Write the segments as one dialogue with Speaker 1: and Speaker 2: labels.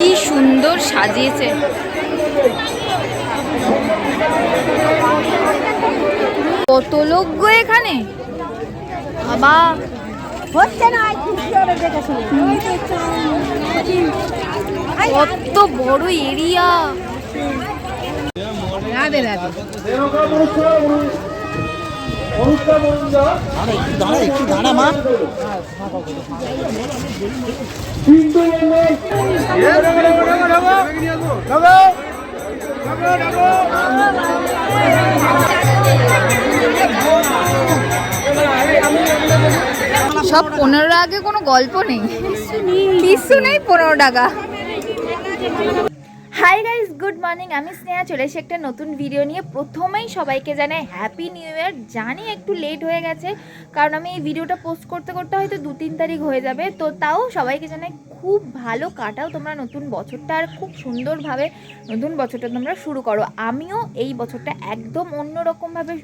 Speaker 1: কি সুন্দর সাজিয়েছে। কত লোক গো এখানে? বাবা।
Speaker 2: হচ্ছে না
Speaker 1: কত বড় এরিয়া।
Speaker 2: রাধে রাধে।
Speaker 1: সব পনেরো আগে কোনো গল্প নেই। কিছু নেই পনেরো টাকা। হাই গাইস গুড মর্নিং আমি স্নেহা, চলে এসে একটা নতুন ভিডিও নিয়ে। প্রথমেই সবাইকে জানাই হ্যাপি নিউ ইয়ার জানি একটু লেট হয়ে গেছে, কারণ আমি এই ভিডিওটা পোস্ট করতে করতে হয়তো দু তিন তারিখ হয়ে যাবে। তো তাও সবাইকে জানাই খুব ভালো কাটাও তোমরা নতুন বছরটা আর খুব সুন্দরভাবে নতুন বছরটা তোমরা শুরু করো। আমিও এই বছরটা একদম অন্যরকমভাবে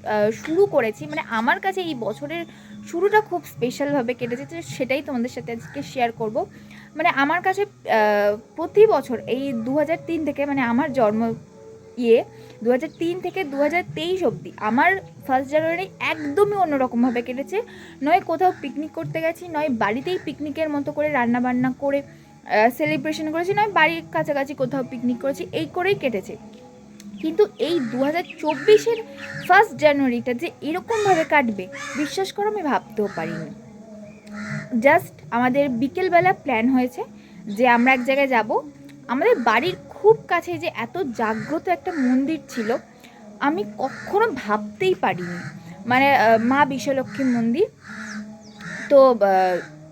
Speaker 1: শুরু করেছি। মানে আমার কাছে এই বছরের শুরুটা খুব স্পেশালভাবে কেটেছে, তো সেটাই তোমাদের সাথে আজকে শেয়ার করব। মানে আমার কাছে প্রতি বছর এই দু থেকে মানে আমার জন্ম ইয়ে দু তিন থেকে দু তেইশ অবধি আমার ফার্স্ট জানুয়ারি একদমই অন্যরকমভাবে কেটেছে। নয় কোথাও পিকনিক করতে গেছি, নয় বাড়িতেই পিকনিকের মতো করে রান্না বান্না করে সেলিব্রেশন করেছি, নয় বাড়ির কাছাকাছি কোথাও পিকনিক করেছি, এই করেই কেটেছে। কিন্তু এই দু হাজার চব্বিশের ফার্স্ট জানুয়ারিটা যে এরকমভাবে কাটবে, বিশ্বাস করো আমি ভাবতেও পারিনি। জাস্ট আমাদের বিকেলবেলা প্ল্যান হয়েছে যে আমরা এক জায়গায় যাব। আমাদের বাড়ির খুব কাছে যে এত জাগ্রত একটা মন্দির ছিল, আমি কখনো ভাবতেই পারিনি। মানে মা বিশ্বলক্ষ্মী মন্দির। তো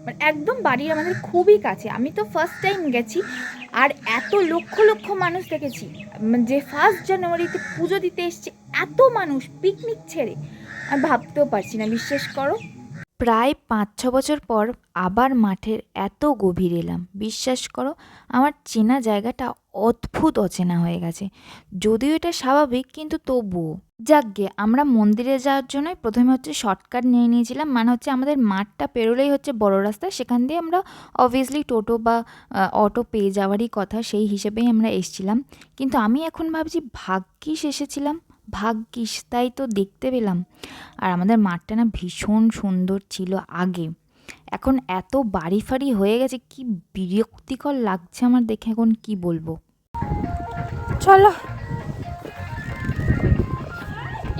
Speaker 1: মানে একদম বাড়ির আমাদের খুবই কাছে। আমি তো ফার্স্ট টাইম গেছি আর এত লক্ষ লক্ষ মানুষ দেখেছি। উম, যে ফার্স্ট জানুয়ারিতে পুজো দিতে এসছে এত মানুষ পিকনিক ছেড়ে। আমি ভাবতেও পারছি না বিশ্বাস করো। প্রায় পাঁচ ছ বছর পর আবার মাঠের এত গভীর এলাম বিশ্বাস করো। আমার চেনা জায়গাটা অদ্ভুত অচেনা হয়ে গেছে। যদিও এটা স্বাভাবিক কিন্তু তবুও। যাকগে, আমরা মন্দিরে যাওয়ার জন্যই প্রথমে হচ্ছে শর্টকাট নিয়ে নিয়েছিলাম। মানে হচ্ছে আমাদের মাঠটা পেরোলেই হচ্ছে বড় রাস্তা। সেখান দিয়ে আমরা অবভিয়াসলি টোটো বা অটো পেয়ে যাওয়ারই কথা, সেই হিসেবেই আমরা এসছিলাম। কিন্তু আমি এখন ভাবছি, ভাগ্যিস এসেছিলাম, ভাগ্যিস, তাই তো দেখতে পেলাম। আর আমাদের মাঠটা না ভীষণ সুন্দর ছিল আগে। এখন এত বাড়ি ফাড়ি হয়ে গেছে, কি বিরক্তিকর লাগছে আমার দেখে, এখন কি বলব? চলো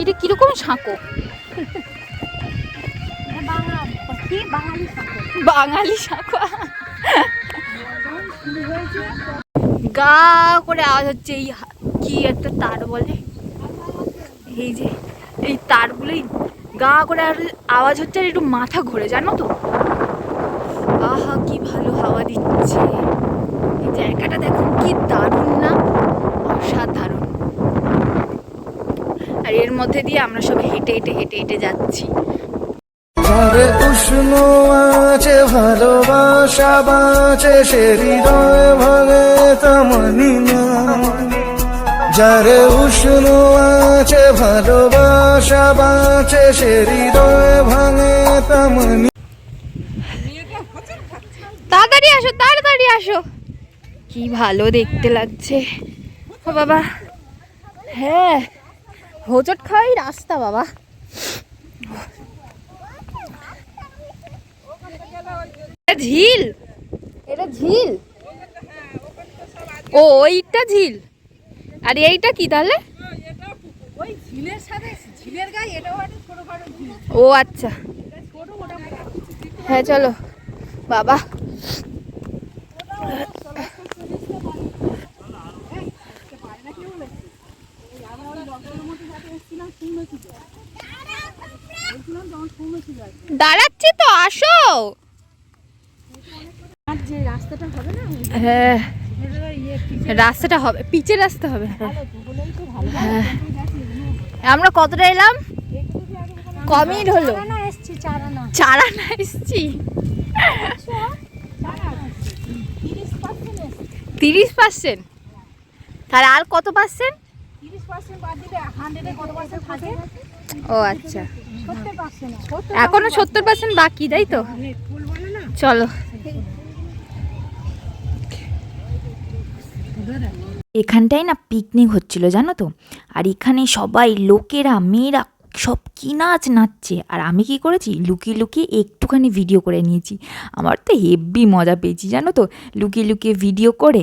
Speaker 1: এটা কীরকম সাঁকো?
Speaker 2: বাঙালি
Speaker 1: সাঁকো। গা করে আওয়াজ হচ্ছে এই কি একটা তার বলে? এই যে, এই তারগুলোই গা করে আর আওয়াজ হচ্ছে আর একটু মাথা ঘুরে, জানো তো? আহা, কি ভালো হাওয়া দিচ্ছে। এই জায়গাটা দেখো, কি দারুণ না? অসাধারণ। আর এর মধ্যে দিয়ে আমরা সব হেঁটে হেঁটে হেঁটে হেঁটে যাচ্ছি।
Speaker 3: যারে উষ্ণ আছে ভালোবাসা বাঁচে সে হৃদয় ভাঙে তামানি না যারে উষ্ণ আছে ভালোবাসা বাঁচে সে হৃদয় ভাঙে তামানি
Speaker 1: তাড়াতাড়ি আসো তাড়াতাড়ি আসো। কি ভালো দেখতে লাগছে। ও বাবা। হ্যাঁ হোচট খাওয়াই রাস্তা বাবা। ঝিল। এটা ঝিল? ও ওইটা ঝিল। আর এইটা কি তাহলে? ও আচ্ছা। হ্যাঁ চলো। বাবা। দাঁড়াচ্ছি তো আসো।
Speaker 2: রাস্তাটা হবে
Speaker 1: হ্যাঁ রাস্তাটা হবে পিচের রাস্তা হবে। হ্যাঁ। আমরা কতটা এলাম? ক মিনিট হলো।
Speaker 2: চারা না এসছি। তিরিশ পার্সেন্ট
Speaker 1: তাহলে আর কত পার্সেন্ট ও আচ্ছা।
Speaker 2: এখনও সত্তর
Speaker 1: পার্সেন্ট বাকি, তাই তো? চলো। এখানটায় না পিকনিক হচ্ছিল, জানো তো? আর এখানে সবাই লোকেরা, মেয়েরা সব কি নাচ নাচছে। আর আমি কি করেছি? লুকিয়ে লুকিয়ে একটুখানি ভিডিও করে নিয়েছি। আমার তো হেব্বি মজা পেয়েছি, জানো তো? লুকিয়ে লুকিয়ে ভিডিও করে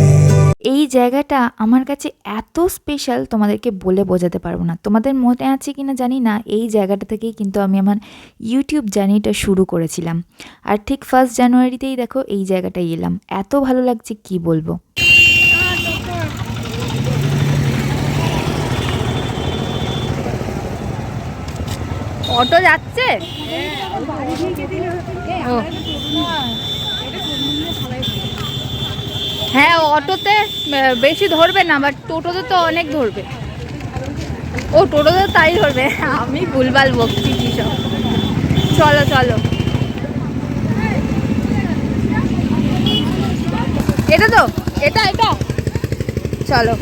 Speaker 1: এই জায়গাটা আমার কাছে এত স্পেশাল তোমাদেরকে বলে বোঝাতে পারব না। তোমাদের মনে আছে কি না জানি না এই জায়গাটা থেকেই কিন্তু আমি আমার ইউটিউব জার্নিটা শুরু করেছিলাম। আর ঠিক ফার্স্ট জানুয়ারিতেই দেখো এই জায়গাটায় এলাম। এত ভালো লাগছে কি বলব? অটো যাচ্ছে? ও। হ্যাঁ অটোতে বেশি ধরবে না বাট টোটোতে তো অনেক ধরবে। ও টোটোতে তাই ধরবে। আমি ভুলভাল বকছি কি সব। চলো চলো। এটা তো এটা এটা। চলো।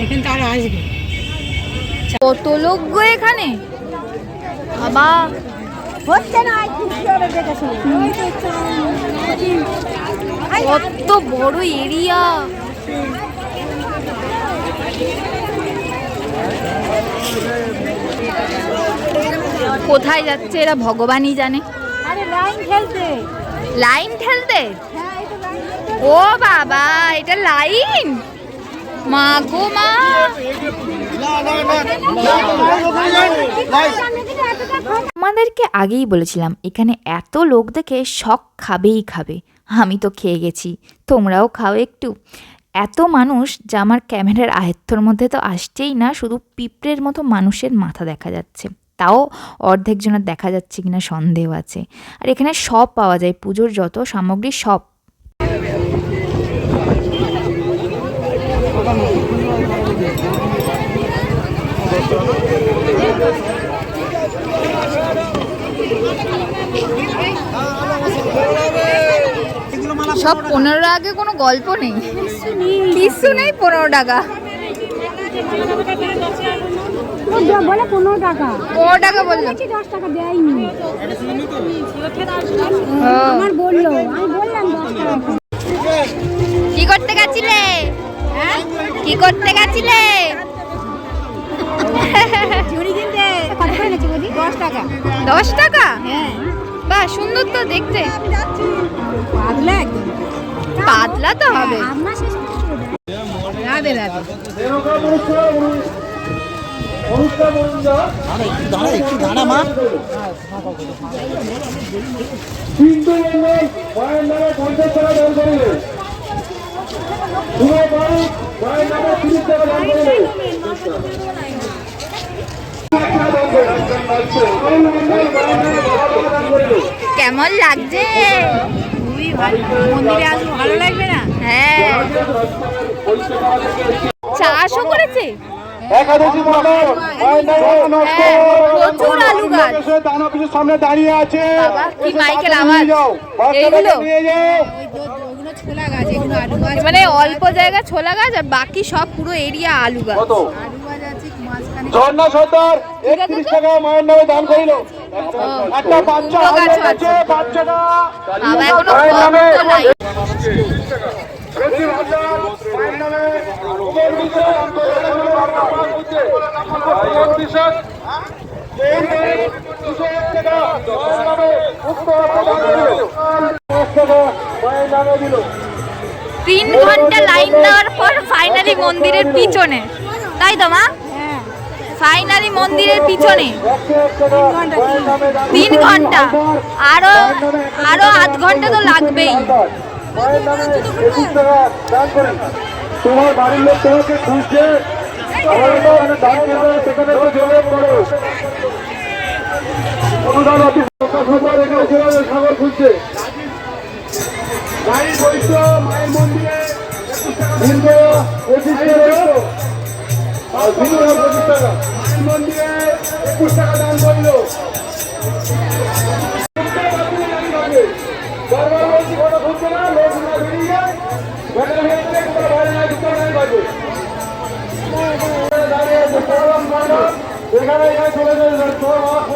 Speaker 2: এখানে তার আসবে।
Speaker 1: কত লোক গো এখানে? বাবা
Speaker 2: হচ্ছে না দেখেছ
Speaker 1: কত বড় এরিয়া কোথায় যাচ্ছে এরা ভগবানই জানে
Speaker 2: লাইন
Speaker 1: লাইন ঠেলতে
Speaker 2: হ্যাঁ
Speaker 1: ও বাবা এটা লাইন মা গো মা আমাদেরকে আগেই বলেছিলাম, এখানে এত লোক দেখে শখ খাবেই খাবে। আমি তো খেয়ে গেছি, তোমরাও খাও একটু। এত মানুষ যা আমার ক্যামেরার আয়ত্তর মধ্যে তো আসছেই না, শুধু পিঁপড়ের মতো মানুষের মাথা দেখা যাচ্ছে। তাও অর্ধেক জনের দেখা যাচ্ছে কিনা সন্দেহ আছে। আর এখানে সব পাওয়া যায়, পুজোর যত সামগ্রী সব। সব পনেরো আগে কোনো গল্প নেই। কিছু নেই পনেরো টাকা।
Speaker 2: বলে পনেরো টাকা।
Speaker 1: পনেরো টাকা বলল।
Speaker 2: দশ টাকা দেয়নি। আমার বলল আমি বললাম
Speaker 1: কি করতে গেছিলে? হ্যাঁ? কি করতে গেছিলে?
Speaker 2: চুরি কিনতে। কত করে নিচ্ছি বলি দশ টাকা।
Speaker 1: দশ টাকা?
Speaker 2: হ্যাঁ।
Speaker 1: বাহ সুন্দর তো দেখতে
Speaker 2: পাতলা
Speaker 1: তো হবে
Speaker 2: রাধে রাধে
Speaker 1: কেমন লাগছে?
Speaker 2: খুবই ভালো। মন্দিরে আসব ভালো লাগবে না?
Speaker 1: হ্যাঁ। চাষও করেছে? হ্যাঁ, প্রচুর আলু গাছ।
Speaker 4: সামনে দাঁড়িয়ে আছে।
Speaker 1: কি মাইকেল আওয়াজ। এইগুলো? মানে অল্প জায়গা ছোলা গাছ আর বাকি সব পুরো এরিয়া আলু গাছ।
Speaker 4: ঝর্ণা সর্দার একত্রিশ টাকা মায়ের নামে দান করিল। একটা বাচ্চা বাচ্চাটা মায়ের নামে দিল
Speaker 5: তিন ঘণ্টা লাইন দেওয়ার পর ফাইনালি মন্দিরের পিছনে। তাই তো মা? ফাইনালি মন্দিরের পিছনে। তিন ঘণ্টা। আরও আরও আধ ঘণ্টা তো লাগবেই।
Speaker 2: তোমার বাড়ির লোক তোমাকে খুঁজছে। মায়ের মন্দিরে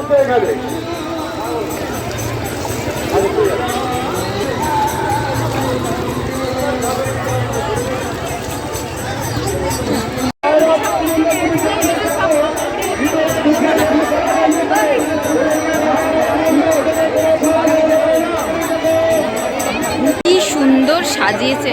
Speaker 2: তোর এখানে।
Speaker 5: সাজিয়েছে।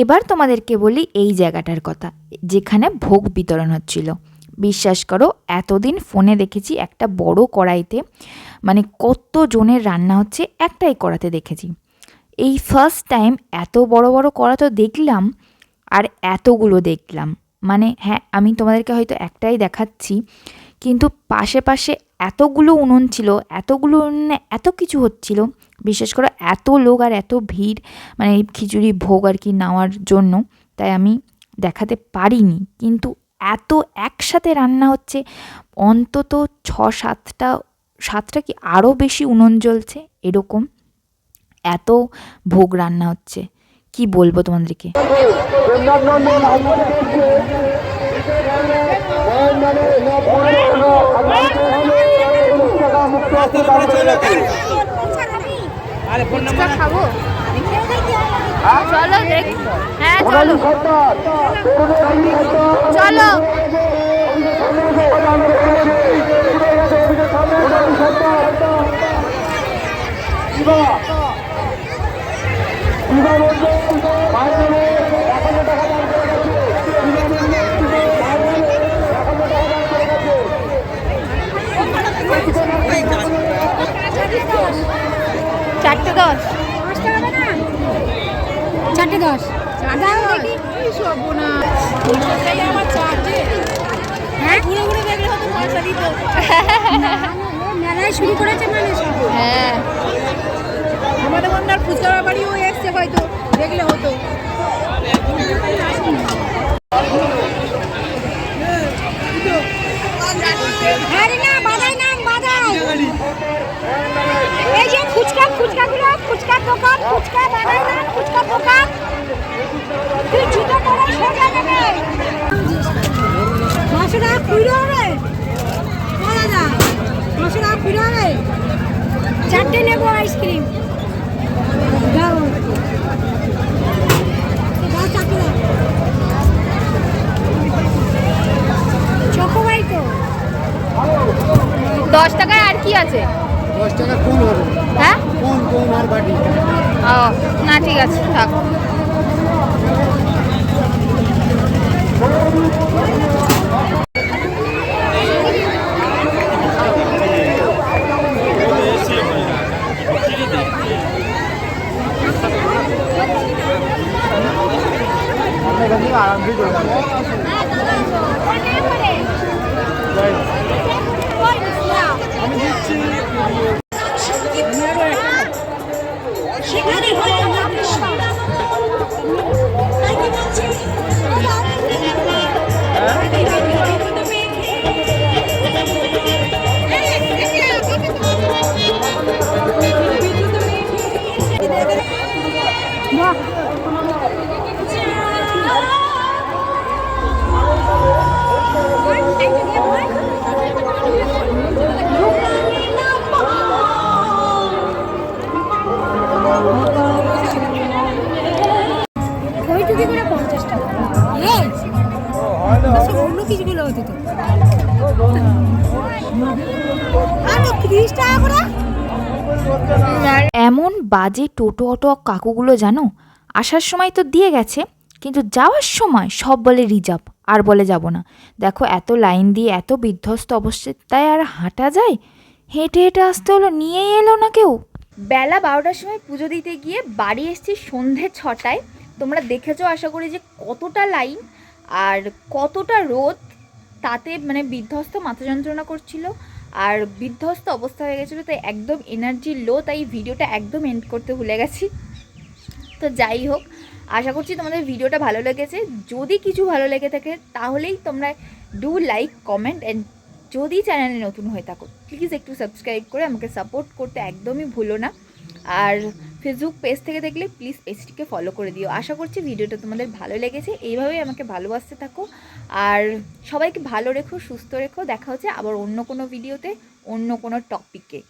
Speaker 5: এবার তোমাদেরকে বলি এই জায়গাটার কথা যেখানে ভোগ বিতরণ হচ্ছিল। বিশ্বাস করো, এতদিন ফোনে দেখেছি একটা বড় কড়াইতে মানে কত জনের রান্না হচ্ছে একটাই কড়াতে দেখেছি। এই ফার্স্ট টাইম এত বড় বড় কড়া তো দেখলাম আর এতগুলো দেখলাম। মানে হ্যাঁ আমি তোমাদেরকে হয়তো একটাই দেখাচ্ছি, কিন্তু পাশে পাশে এতগুলো উনুন ছিল, এতগুলো উনুনে এত কিছু হচ্ছিল বিশেষ করে এত লোক আর এত ভিড় মানে খিচুড়ি ভোগ আর কি নেওয়ার জন্য, তাই আমি দেখাতে পারিনি। কিন্তু এত একসাথে রান্না হচ্ছে অন্তত ছ সাতটা সাতটা কি আরও বেশি উনুন জ্বলছে এরকম? এত ভোগ রান্না হচ্ছে কি বলব তোমাদেরকে? খাব? চলো দেখ হ্যাঁ চলো।
Speaker 2: সরকার
Speaker 5: চলো। চারটে দশ।
Speaker 6: চারটে দশ। হ্যাঁ? মেলায় শুরু করেছে মানে
Speaker 5: হ্যাঁ।
Speaker 7: আমাদের মন্দার ফুচকা বাড়িও এসছে হয়তো দেখলে হতো।
Speaker 6: আরে না বাজাই না বাজাই। এই যে ফুচকা ফুচকা ফুচকা দোকান, ফুচকা বাজাই না, ফুচকা দোকান। তুই জুতো পরে সোজা নেবে পাঁচশো টাকা হবে দাদা পাঁচশো টাকা কুড়ি হবে চারটে নেব আইসক্রিম।
Speaker 5: দশ টাকায় আর কি আছে?
Speaker 2: দশ টাকা কম হবে।
Speaker 5: হ্যাঁ?
Speaker 2: কম কম আর বাটি।
Speaker 5: ও না ঠিক আছে থাক।
Speaker 6: তিরিশ টাকা করে?
Speaker 1: এমন বাজে টোটো অটো কাকুগুলো জানো? আসার সময় তো দিয়ে গেছে কিন্তু যাওয়ার সময় সব বলে রিজার্ভ আর বলে যাব না। দেখো এত লাইন দিয়ে এত বিধ্বস্ত অবস্থায় আর হাঁটা যায়? হেঁটে হেঁটে আসতে হলো নিয়েই এলো না কেউ? বেলা বারোটার সময় পুজো দিতে গিয়ে বাড়ি এসেছি সন্ধে ছটায়। তোমরা দেখেছ আশা করি যে কতটা লাইন আর কতটা রোদ তাতে মানে বিধ্বস্ত মাথা যন্ত্রণা করছিল। আর বিধ্বস্ত অবস্থা হয়ে গেছিল, তাই একদম এনার্জি লো তাই ভিডিওটা একদম এন্ড করতে ভুলে গেছি। তো যাই হোক, আশা করছি তোমাদের ভিডিওটা ভালো লেগেছে। যদি কিছু ভালো লেগে থাকে, তাহলেই তোমরা ডু লাইক কমেন্ট অ্যান্ড যদি চ্যানেলে নতুন হয়ে থাকো প্লিজ একটু সাবস্ক্রাইব করে আমাকে সাপোর্ট করতে একদমই ভুলো না। আর ফেসবুক পেজ থেকে দেখলে প্লিজ পেজটিকে ফলো করে দিও। আশা করছি ভিডিওটা তোমাদের ভালো লেগেছে। এইভাবেই আমাকে ভালোবাসতে থাকো। আর সবাইকে ভালো রেখো, সুস্থ রেখো। দেখা হচ্ছে আবার অন্য কোনো ভিডিওতে অন্য কোনো টপিকে